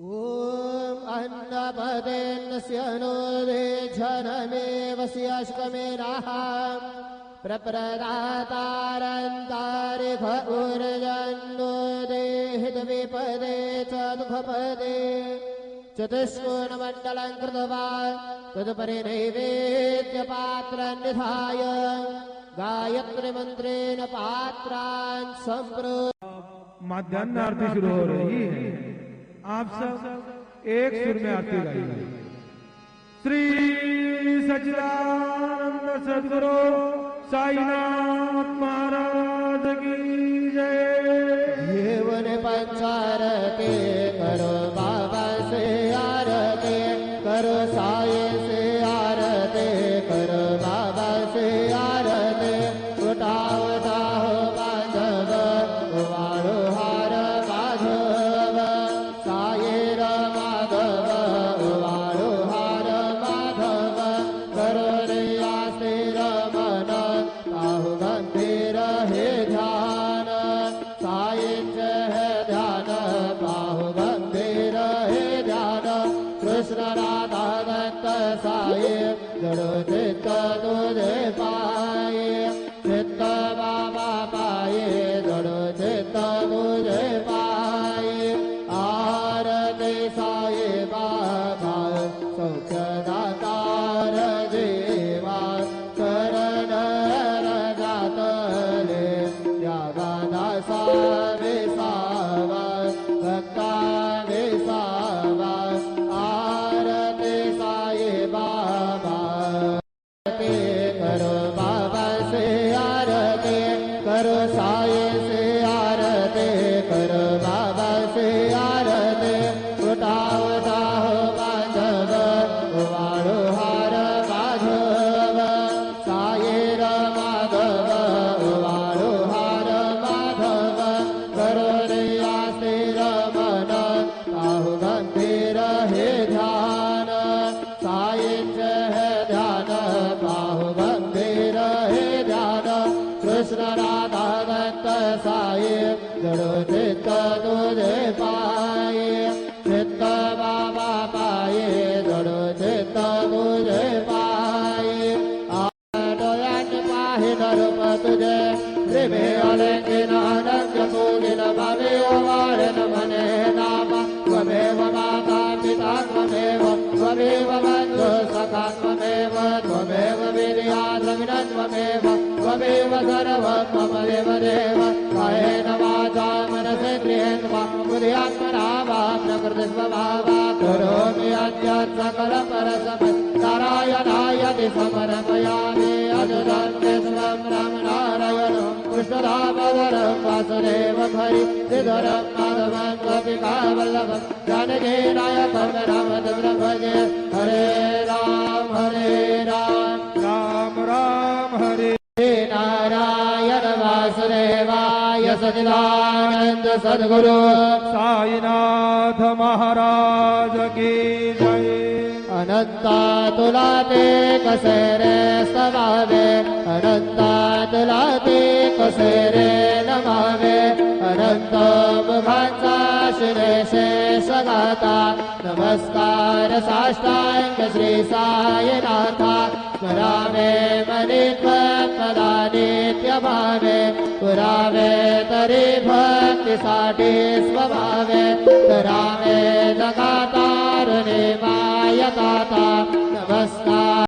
ॐ अन्नपदेन्नस्य नोदे जनमेव स्यष्कमेनाः प्रप्रदातारन्तारिख ऊर्जन्नोदेहितविपदे च दुःखपदे चतुष्कोणमण्डलं कृत्वा तदुपरि नैवेद्यपात्रन्निधाय गायत्रीमन्त्रेण पात्रान् सम्प्रो माध्यान्ह आरती शुरू हो रही है। आप सब एक सुर में आते गाइए। श्री सचिदानंद सदगुरु साईनाथ महाराज की जय। जीवन पंचार के कृष्ण राधा दत्त साये जड़ो चित्त तुझे पाये चित्त बाबा पाये जड़ो चित्त तुझे पाए आरती साये बाबा सौख्य दातार देवा करण रजातले यागादा सावे life पाहि नरुप तुझे प्रेमे अलंकिन अनंत पूजिन भवे वारण मने नाम त्वमेव माता पिता त्वमेव त्वमेव बन्धु सखा त्वमेव त्वमेव वीर्या द्रविण त्वमेव त्वमेव सर्वं मम देव देव कायेन वाचा मनसेन्द्रियेण वा बुद्ध्यात्मना वा प्रकृतिस्वभावा अद्यात् सकलं परसमं नारायणाय ते समर्पयामि अदुदन्ते स्वं रामनारायणं कृष्णरामवरं वासुदेवं हरि श्रीधरं माधवं गोपिकावल्लभं जानकीनायकं रामचन्द्रं भजे हरे राम हरे राम राम राम हरे हे नारायण वासुदेवाय सचिदानन्द सद्गुरु साईनाथ महाराज की जय अनंता तुला ते कसे रे समावे, अनंता तुला ते कसे रे नमावे। अनंत मुखांचा शिरे शेष गाता नमस्कार साष्टांग श्री साईनाथा। स्मरावे मनी त्वत्पदा नित्य भावे। पुरावे तरी भक्तीसाठी स्वभावे। करावे जगातारुणे ยตาตา